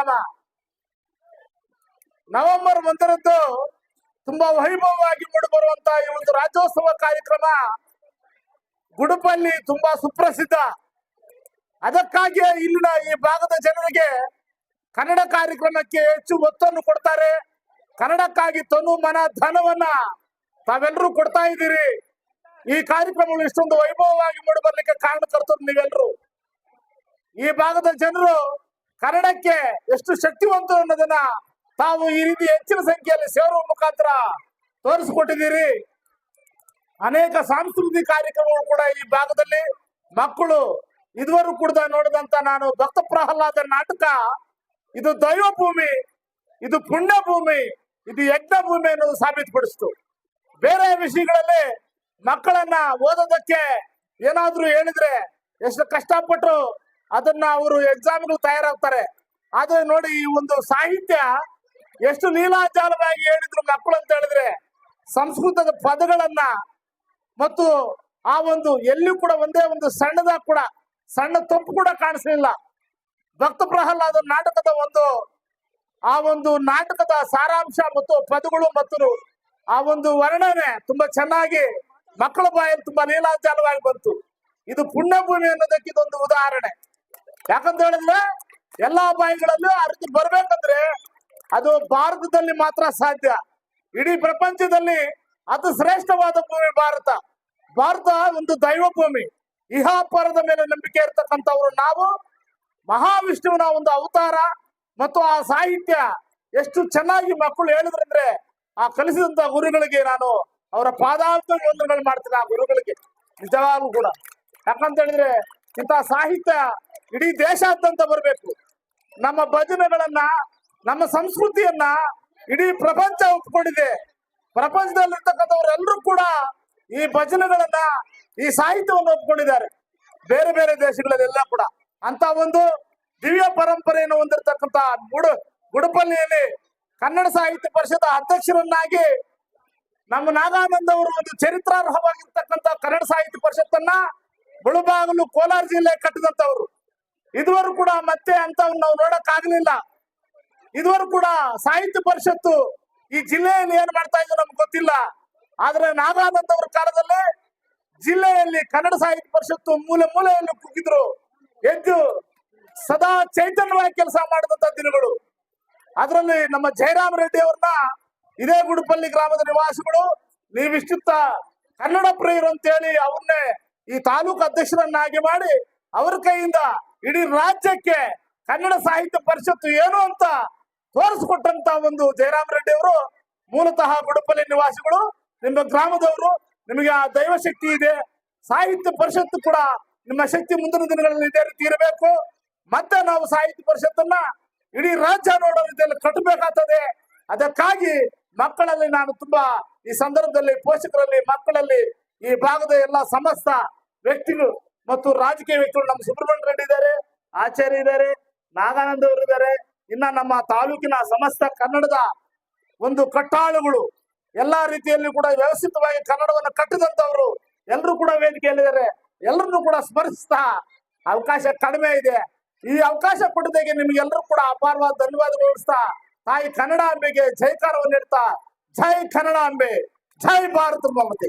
ಕಾರ್ಯಕ್ರಮ ನವೆಂಬರ್ ಒಂದರಂದು ತುಂಬಾ ವೈಭವವಾಗಿ ಮೂಡಿಬರುವಂತ ಈ ಒಂದು ರಾಜ್ಯೋತ್ಸವ ಕಾರ್ಯಕ್ರಮ ಗುಡುಪಲ್ಲಿ ತುಂಬಾ ಸುಪ್ರಸಿದ್ಧ. ಅದಕ್ಕಾಗಿಯೇ ಇಲ್ಲಿನ ಈ ಭಾಗದ ಜನರಿಗೆ ಕನ್ನಡ ಕಾರ್ಯಕ್ರಮಕ್ಕೆ ಹೆಚ್ಚು ಒತ್ತನ್ನು ಕೊಡ್ತಾರೆ. ಕನ್ನಡಕ್ಕಾಗಿ ತನು ಮನ ಧನವನ್ನ ತಾವೆಲ್ಲರೂ ಕೊಡ್ತಾ ಇದ್ದೀರಿ. ಈ ಕಾರ್ಯಕ್ರಮಗಳು ಇಷ್ಟೊಂದು ವೈಭವವಾಗಿ ಮೂಡಿ ಬರ್ಲಿಕ್ಕೆ ಕಾರಣಕರ್ತರು ನೀವೆಲ್ಲರೂ. ಈ ಭಾಗದ ಜನರು ಕನ್ನಡಕ್ಕೆ ಎಷ್ಟು ಶಕ್ತಿವಂತರು ಅನ್ನೋದನ್ನ ತಾವು ಈ ರೀತಿ ಹೆಚ್ಚಿನ ಸಂಖ್ಯೆಯಲ್ಲಿ ಸೇರುವ ಮುಖಾಂತರ ತೋರಿಸಿಕೊಟ್ಟಿದ್ದೀರಿ. ಅನೇಕ ಸಾಂಸ್ಕೃತಿಕ ಕಾರ್ಯಕ್ರಮಗಳು ಕೂಡ ಈ ಭಾಗದಲ್ಲಿ ಮಕ್ಕಳು ಇದುವರೆಗೂ ಕೂಡ ನೋಡಿದಂತ ನಾನು ಭಕ್ತ ಪ್ರಹ್ಲಾದ ನಾಟಕ, ಇದು ದೈವ ಭೂಮಿ ಇದು ಪುಣ್ಯ ಭೂಮಿ ಇದು ಯಜ್ಞ ಭೂಮಿ ಅನ್ನೋದು ಸಾಬೀತುಪಡಿಸ್ತು. ಬೇರೆ ವಿಷಯಗಳಲ್ಲಿ ಮಕ್ಕಳನ್ನ ಓದೋದಕ್ಕೆ ಏನಾದ್ರೂ ಹೇಳಿದ್ರೆ ಎಷ್ಟು ಕಷ್ಟಪಟ್ಟು ಅದನ್ನ ಅವರು ಎಕ್ಸಾಮ್ಗಳು ತಯಾರಾಗ್ತಾರೆ. ಆದ್ರೆ ನೋಡಿ ಈ ಒಂದು ಸಾಹಿತ್ಯ ಎಷ್ಟು ಲೀಲಾಜಾಲವಾಗಿ ಹೇಳಿದ್ರು ಮಕ್ಕಳು ಅಂತ ಹೇಳಿದ್ರೆ ಸಂಸ್ಕೃತದ ಪದಗಳನ್ನ ಮತ್ತು ಆ ಒಂದು ಎಲ್ಲಿ ಕೂಡ ಒಂದೇ ಒಂದು ಸಣ್ಣದಾಗ ಕೂಡ ಸಣ್ಣ ತಪ್ಪು ಕೂಡ ಕಾಣಿಸಲಿಲ್ಲ. ಭಕ್ತ ಪ್ರಹ್ಲಾದ ನಾಟಕದ ಒಂದು ಆ ಒಂದು ನಾಟಕದ ಸಾರಾಂಶ ಮತ್ತು ಪದಗಳು ಮತ್ತು ಆ ಒಂದು ವರ್ಣನೆ ತುಂಬಾ ಚೆನ್ನಾಗಿ ಮಕ್ಕಳ ಬಾಯಲ್ಲಿ ತುಂಬಾ ಲೀಲಾಜಾಲವಾಗಿ ಬಂತು. ಇದು ಪುಣ್ಯಭೂಮಿ ಅನ್ನೋದಕ್ಕೆ ಇದೊಂದು ಉದಾಹರಣೆ. ಯಾಕಂತ ಹೇಳಿದ್ರೆ ಎಲ್ಲಾ ಬಾಯಿಗಳಲ್ಲೂ ಅರಿತು ಬರ್ಬೇಕಂದ್ರೆ ಅದು ಭಾರತದಲ್ಲಿ ಮಾತ್ರ ಸಾಧ್ಯ. ಇಡೀ ಪ್ರಪಂಚದಲ್ಲಿ ಅತಿ ಶ್ರೇಷ್ಠವಾದ ಭೂಮಿ ಭಾರತ. ಭಾರತ ಒಂದು ದೈವ ಭೂಮಿ. ಇಹಾಪರದ ಮೇಲೆ ನಂಬಿಕೆ ಇರ್ತಕ್ಕಂಥವ್ರು ನಾವು, ಮಹಾವಿಷ್ಣುವಿನ ಒಂದು ಅವತಾರ ಮತ್ತು ಆ ಸಾಹಿತ್ಯ ಎಷ್ಟು ಚೆನ್ನಾಗಿ ಮಕ್ಕಳು ಹೇಳಿದ್ರಂದ್ರೆ ಆ ಕಲಿಸಿದಂತ ಗುರುಗಳಿಗೆ ನಾನು ಅವರ ಪಾದಾರ್ಥ ವಂದನೆಗಳು ಮಾಡ್ತೀನಿ ಆ ಗುರುಗಳಿಗೆ. ನಿಜವಾಗ್ಲೂ ಕೂಡ. ಯಾಕಂತ ಹೇಳಿದ್ರೆ ಇಂಥ ಸಾಹಿತ್ಯ ಇಡೀ ದೇಶಾದ್ಯಂತ ಬರಬೇಕು. ನಮ್ಮ ಭಜನೆಗಳನ್ನ, ನಮ್ಮ ಸಂಸ್ಕೃತಿಯನ್ನ ಇಡೀ ಪ್ರಪಂಚ ಒಪ್ಕೊಂಡಿದೆ. ಪ್ರಪಂಚದಲ್ಲಿರ್ತಕ್ಕಂಥವರೆಲ್ಲರೂ ಕೂಡ ಈ ಭಜನೆಗಳನ್ನ, ಈ ಸಾಹಿತ್ಯವನ್ನು ಒಪ್ಕೊಂಡಿದ್ದಾರೆ. ಬೇರೆ ಬೇರೆ ದೇಶಗಳಲ್ಲೆಲ್ಲ ಕೂಡ. ಅಂತ ಒಂದು ದಿವ್ಯ ಪರಂಪರೆಯನ್ನು ಹೊಂದಿರತಕ್ಕಂತ ಗುಡು, ಗುಡುಪಲ್ಲಿಯಲ್ಲಿ ಕನ್ನಡ ಸಾಹಿತ್ಯ ಪರಿಷತ್ ಅಧ್ಯಕ್ಷರನ್ನಾಗಿ ನಮ್ಮ ನಾಗಾನಂದ ಅವರು ಒಂದು ಚರಿತ್ರಾರ್ಹವಾಗಿರ್ತಕ್ಕಂಥ ಕನ್ನಡ ಸಾಹಿತ್ಯ ಪರಿಷತ್ತನ್ನ ಮುಳುಬಾಗಿಲು ಕೋಲಾರ ಜಿಲ್ಲೆ ಕಟ್ಟಿದಂತವ್ರು ಇದುವರೆಗೂ ಕೂಡ ಮತ್ತೆ ಅಂತ ನಾವು ನೋಡಕ್ ಆಗ್ಲಿಲ್ಲ ಇದುವರೆಗೂ ಕೂಡ ಸಾಹಿತ್ಯ ಪರಿಷತ್ತು ಈ ಜಿಲ್ಲೆಯಲ್ಲಿ ಏನ್ ಮಾಡ್ತಾ ಇದ್ರು ನಮ್ಗೆ ಗೊತ್ತಿಲ್ಲ. ಆದ್ರೆ ನಾಗಾನಂದ ಕಾಲದಲ್ಲಿ ಜಿಲ್ಲೆಯಲ್ಲಿ ಕನ್ನಡ ಸಾಹಿತ್ಯ ಪರಿಷತ್ತು ಮೂಲೆ ಮೂಲೆಯಲ್ಲಿ ಕುಗ್ಗಿದ್ರು. ಎದ್ದು ಸದಾ ಚೈತನ್ಯವಾಗಿ ಕೆಲಸ ಮಾಡಿದಂತ ದಿನಗಳು. ಅದರಲ್ಲಿ ನಮ್ಮ ಜಯರಾಮ್ ರೆಡ್ಡಿ ಅವ್ರನ್ನ ಇದೇ ಗುಡಪಲ್ಲಿ ಗ್ರಾಮದ ನಿವಾಸಿಗಳು, ನೀವಿಷ್ಟುತ್ತ ಕನ್ನಡ ಪ್ರಿಯರು ಅಂತೇಳಿ ಅವ್ರನ್ನೇ ಈ ತಾಲೂಕು ಅಧ್ಯಕ್ಷರನ್ನಾಗಿ ಮಾಡಿ ಅವರ ಕೈಯಿಂದ ಇಡೀ ರಾಜ್ಯಕ್ಕೆ ಕನ್ನಡ ಸಾಹಿತ್ಯ ಪರಿಷತ್ತು ಏನು ಅಂತ ತೋರಿಸ್ಕೊಟ್ಟಂತ ಒಂದು ಜಯರಾಮ್ ರೆಡ್ಡಿ ಅವರು, ಮೂಲತಃ ಗುಡುಪಲ್ಲಿ ನಿವಾಸಿಗಳು, ನಿಮ್ಮ ಗ್ರಾಮದವರು, ನಿಮಗೆ ಆ ದೈವಶಕ್ತಿ ಇದೆ, ಸಾಹಿತ್ಯ ಪರಿಷತ್ತು ಕೂಡ ನಿಮ್ಮ ಶಕ್ತಿ ಮುಂದಿನ ದಿನಗಳಲ್ಲಿ ಇದೇ ರೀತಿ ಇರಬೇಕು. ಮತ್ತೆ ನಾವು ಸಾಹಿತ್ಯ ಪರಿಷತ್ತನ್ನ ಇಡೀ ರಾಜ್ಯ ನೋಡೋ ರೀತಿಯಲ್ಲಿ ಕಟ್ಟಬೇಕಾಗ್ತದೆ. ಅದಕ್ಕಾಗಿ ಮಕ್ಕಳಲ್ಲಿ ನಾನು ತುಂಬಾ ಈ ಸಂದರ್ಭದಲ್ಲಿ ಪೋಷಕರಲ್ಲಿ ಮಕ್ಕಳಲ್ಲಿ ಈ ಭಾಗದ ಎಲ್ಲ ಸಮಸ್ತ ವ್ಯಕ್ತಿಗಳು ಮತ್ತು ರಾಜಕೀಯ ವ್ಯಕ್ತಿಗಳು ನಮ್ಮ ಸುಬ್ರಹ್ಮಣ್ಯ ರೆಡ್ಡಿ ಇದ್ದಾರೆ, ಆಚಾರ್ಯ ಇದ್ದಾರೆ, ನಾಗಾನಂದ ಅವರು ಇದ್ದಾರೆ, ಇನ್ನ ನಮ್ಮ ತಾಲೂಕಿನ ಸಮಸ್ತ ಕನ್ನಡದ ಒಂದು ಕಟ್ಟಾಳುಗಳು ಎಲ್ಲಾ ರೀತಿಯಲ್ಲಿ ಕೂಡ ವ್ಯವಸ್ಥಿತವಾಗಿ ಕನ್ನಡವನ್ನು ಕಟ್ಟಿದಂತವರು ಎಲ್ಲರೂ ಕೂಡ ವೇದಿಕೆಯಲ್ಲಿದ್ದಾರೆ. ಎಲ್ಲರನ್ನು ಕೂಡ ಸ್ಮರಿಸ್ತಾ ಅವಕಾಶ ಕಡಿಮೆ ಇದೆ. ಈ ಅವಕಾಶ ಕೊಟ್ಟದಾಗೆ ನಿಮ್ಗೆಲ್ಲರೂ ಕೂಡ ಅಪಾರವಾದ ಧನ್ಯವಾದಗಳಿಸ್ತಾ ತಾಯಿ ಕನ್ನಡ ಅಂಬೆಗೆ ಜೈಕಾರವನ್ನು ನೀಡ್ತಾ, ಜೈ ಕನ್ನಡ ಅಂಬೆ ಜೈ ಭಾರತ ಮಮತೆ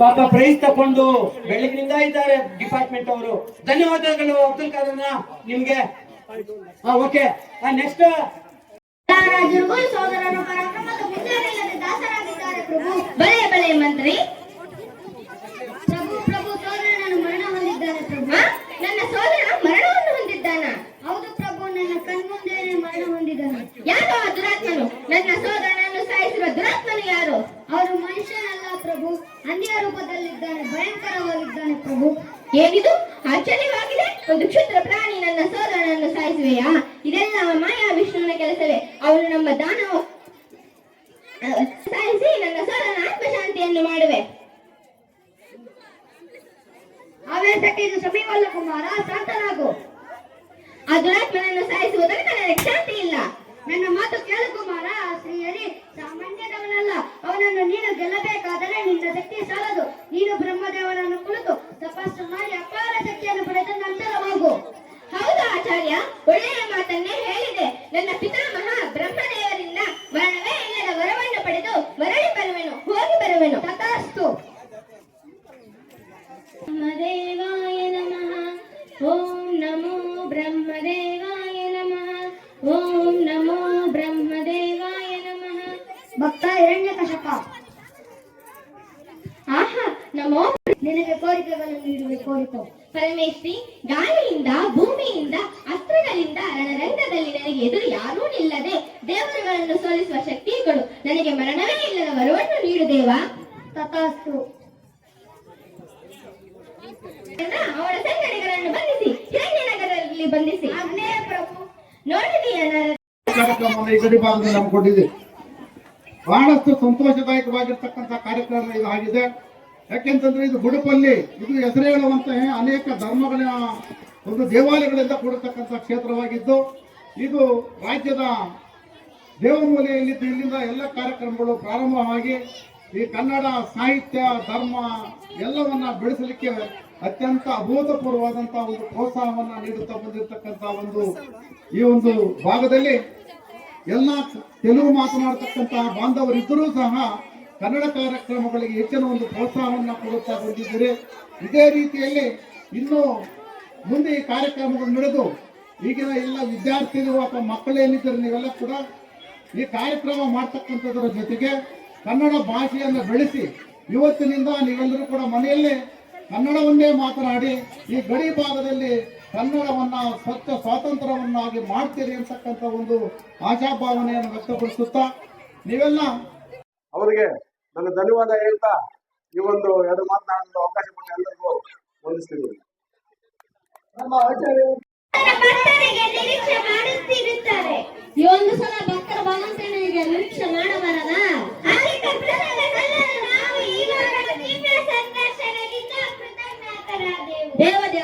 ಪಾಪ ಪ್ರೈಸ್ ತಕೊಂಡು ಬೆಳಗಿನಿಂದ ಇದ್ದಾರೆ ಡಿಪಾರ್ಟ್ಮೆಂಟ್ ಅವರು. ಧನ್ಯವಾದಗಳು, ಅಬ್ದುಲ್ ಕಾದರ್ನ ನಿಮ್ಗೆ? ಓಕೆ. ನೆಕ್ಸ್ಟ್ ಮಂತ್ರಿ. ಮರಣ ನನ್ನ ಸೋದರ ಮರಣವನ್ನು ಹೊಂದಿದ್ದಾನ. ಹೌದು ಪ್ರಭು, ನನ್ನ ಕಣ್ಮುಂದೆನೆ ಮರಣ ಹೊಂದಿದ್ದಾನೆ. ಯಾರು ದುರಾತ್ಮನು? ನನ್ನ ಸೋದರನನ್ನು ಸಾಯಿಸಿರುವ ದುರಾತ್ಮನು ಯಾರು ಅವರು ಮನುಷ್ಯನಲ್ಲ ಪ್ರಭು ಹಂದಿಯ ರೂಪದಲ್ಲಿದ್ದಾನೆ, ಭಯಂಕರವಾಗಿದ್ದಾನೆ ಪ್ರಭು. ಏನಿದು? ಆಶ್ಚರ್ಯವಾಗಿದೆ. ಒಂದು ಕ್ಷುದ್ರ ಪ್ರಾಣಿ ನನ್ನ ಸೋದರನನ್ನು ಸಾಯಿಸುವೆಯಾ? ಇದೆಲ್ಲ ಮಾಯಾ ವಿಷ್ಣುವಿನ ಕೆಲಸವೇ. ಅವನು ನಮ್ಮ ದಾನವ. ನನ್ನ ಸೋದರನ ಆತ್ಮಶಾಂತಿಯನ್ನು ಮಾಡುವೆ. ಆವೇಶಕ್ಕೆ ಇದು ಸಮಯವಲ್ಲ ಕುಮಾರ, ಶಾಂತನಾಗು. ಆ ದುರಾತ್ಮನನ್ನು ಸಾಯಿಸುವುದಕ್ಕೆ ನನಗೆ ಶಾಂತಿ ಇಲ್ಲ ನನ್ನ ಮಾತು ಕೇಳು ಕುಮಾರ. ಶ್ರೀಹರಿ ಸಾಮಾನ್ಯದವನಲ್ಲ. ಅವನನ್ನು ನೀನು ಗೆಲ್ಲಬೇಕಾದರೆ ನಿನ್ನ ಶಕ್ತಿ ಸಾಲದು. ನೀನು ಬ್ರಹ್ಮದೇವನನ್ನು ಕುಳಿತು ತಪಸ್ಸು ಮಾಡಿ ಅಪಾರ ಶಕ್ತಿಯನ್ನು ಪಡೆದ ನಂತರ ಹೌದು ಆಚಾರ್ಯ, ಒಳ್ಳೆಯ ಮಾತನ್ನೇ ಹೇಳಿದೆ. ನನ್ನ ಪಿತಾಮಹ ಬ್ರಹ್ಮದೇವರಿಂದ ಮರಣವೇ ಇಲ್ಲದ ವರವನ್ನು ಪಡೆದು ಮರಳಿ ಬರುವೆನು, ಹೋಗಿ ಬರುವೆನು. ತಥಾಸ್ತು. ಬ್ರಹ್ಮದೇವಾಯ ನಮೋ ನಿನಗೆ ಕೋರಿಕೆಗಳನ್ನು ನೀಡುವೆ ಕೋರಿತು. ಪರಮೇಶ್ವರಿ ಗಾಳಿಯಿಂದ ಭೂಮಿಯಿಂದ ಅಸ್ತ್ರಗಳಿಂದ ರಣರಂಗದಲ್ಲಿ ನನಗೆ ಎದುರು ಯಾರೂ ನಿಲ್ಲದೆ ದೇವರುಗಳನ್ನು ಸೋಲಿಸುವ ಶಕ್ತಿಗಳು ನನಗೆ ಮರಣವೇ ಇಲ್ಲದ ವರವನ್ನು ನೀಡು ದೇವ. ತಥಾಸ್ತು. ಅವಳ ಸಂಗಡಿಗಳನ್ನು ಬಂಧಿಸಿ ಹಿರಣ್ಯನಗರದಲ್ಲಿ ಬಂಧಿಸಿ. ಆಗ್ನೇಯ ಪ್ರಭು. ನೋಡಿದೀಯ ಹಮ್ಮಿಕೊಂಡಿದೆ ಬಹಳಷ್ಟು ಸಂತೋಷದಾಯಕವಾಗಿರ್ತಕ್ಕಂಥ ಕಾರ್ಯಕ್ರಮ ಇದು ಆಗಿದೆ. ಯಾಕೆಂತಂದ್ರೆ ಇದು ಗುಡುಪಲ್ಲಿ ಇದು ಹೆಸರು ಹೇಳುವಂತಹ ಅನೇಕ ಧರ್ಮಗಳ ಒಂದು ದೇವಾಲಯಗಳಿಂದ ಕೂಡಿರ್ತಕ್ಕಂಥ ಕ್ಷೇತ್ರವಾಗಿದ್ದು, ಇದು ರಾಜ್ಯದ ದೇವಮೂಲೆಯಲ್ಲಿ ಇಲ್ಲಿಂದ ಎಲ್ಲ ಕಾರ್ಯಕ್ರಮಗಳು ಪ್ರಾರಂಭವಾಗಿ ಈ ಕನ್ನಡ ಸಾಹಿತ್ಯ, ಧರ್ಮ ಎಲ್ಲವನ್ನ ಬೆಳೆಸಲಿಕ್ಕೆ ಅತ್ಯಂತ ಅಭೂತಪೂರ್ವವಾದಂತಹ ಒಂದು ಪ್ರೋತ್ಸಾಹವನ್ನ ನೀಡುತ್ತಾ ಬಂದಿರತಕ್ಕಂತ ಒಂದು ಈ ಒಂದು ಭಾಗದಲ್ಲಿ ಎಲ್ಲ ತೆಲುಗು ಮಾತನಾಡತಕ್ಕಂತಹ ಬಾಂಧವರಿದ್ದರೂ ಸಹ ಕನ್ನಡ ಕಾರ್ಯಕ್ರಮಗಳಿಗೆ ಹೆಚ್ಚಿನ ಒಂದು ಪ್ರೋತ್ಸಾಹವನ್ನು ಕೊಡುತ್ತಾ ಬಂದಿದ್ದೀರಿ. ಇದೇ ರೀತಿಯಲ್ಲಿ ಇನ್ನೂ ಮುಂದೆ ಈ ಕಾರ್ಯಕ್ರಮಗಳು ನಡೆದು ಈಗಿನ ಎಲ್ಲ ವಿದ್ಯಾರ್ಥಿಗಳು ಅಥವಾ ಮಕ್ಕಳೇನಿದ್ದಾರೆ ನೀವೆಲ್ಲ ಕೂಡ ಈ ಕಾರ್ಯಕ್ರಮ ಮಾಡ್ತಕ್ಕಂಥದ್ರ ಜೊತೆಗೆ ಕನ್ನಡ ಭಾಷೆಯನ್ನು ಬೆಳೆಸಿ ಇವತ್ತಿನಿಂದ ನೀವೆಲ್ಲರೂ ಕೂಡ ಮನೆಯಲ್ಲೇ ಕನ್ನಡವನ್ನೇ ಮಾತನಾಡಿ ಈ ಗಡಿ ಭಾಗದಲ್ಲಿ ಕನ್ನಡವನ್ನು ಸ್ವಚ್ಛ ಸ್ವಾತಂತ್ರ್ಯವನ್ನಾಗಿ ಮಾಡ್ತೀರಿ ಅಂತಕ್ಕಂಥ ಒಂದು ಆಶಾಭಾವನೆಯನ್ನು ವ್ಯಕ್ತಪಡಿಸುತ್ತಾ ನೀವೆಲ್ಲ ಅವರಿಗೆ ನನ್ನ ಧನ್ಯವಾದ ಹೇಳ್ತಾ ಈ ಒಂದು ಎರಡು ಮಾತನಾಡಲು ಅವಕಾಶ ಕೊಟ್ಟ ಎಲ್ಲರಿಗೂ ವಂದಿಸ್ತೀನಿ. ನಮ್ಮ ಈ ಒಂದು ನಿರೀಕ್ಷೆ ಮಾಡಬಾರದ? ದೇವ ದೇವ